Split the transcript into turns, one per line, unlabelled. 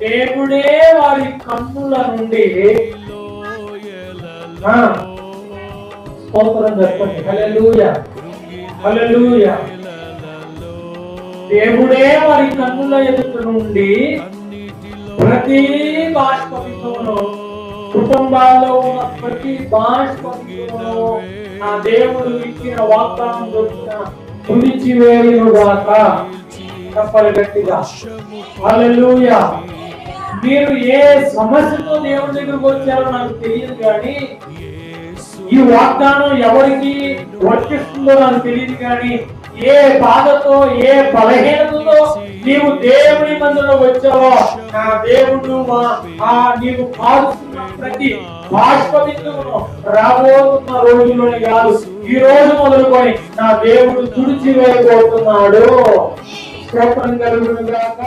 దేవుడే వారి కన్నుల నుండి స్తోత్రం చెప్పండి. హల్లెలూయా. హల్లెలూయా. దేవుడే వారి కన్నుల ఎదుట నుండి ప్రతి బాష్పమును కుటుంబాల్లో ఉన్న ప్రతి బాష్పమును నా దేవుడు ఇచ్చిన వాగ్దానం దొరికిన తుడిచి వేయును గాక. చెప్పలు గట్టిగా హల్లెలూయా. మీరు ఏ సమస్యతో దేవుని దగ్గరకు వచ్చారో నాకు తెలియదు కానీ ఈ వాగ్దానం ఎవరికి వర్తిస్తుందో నాకు తెలియదు కానీ ఏ బాధతో ఏ బలహీనతతో నీవు దేవుని మందులో వచ్చావో నా దేవుడు మా ఆ నీవు కాదుతున్న ప్రతి బాష్పబిందువును రాబోతున్న రోజుల్లోనే కాదు ఈ రోజు మొదలుకొని నా దేవుడు తుడిచి వేయబోతున్నాడు. స్తోత్రం కలుగును గాక.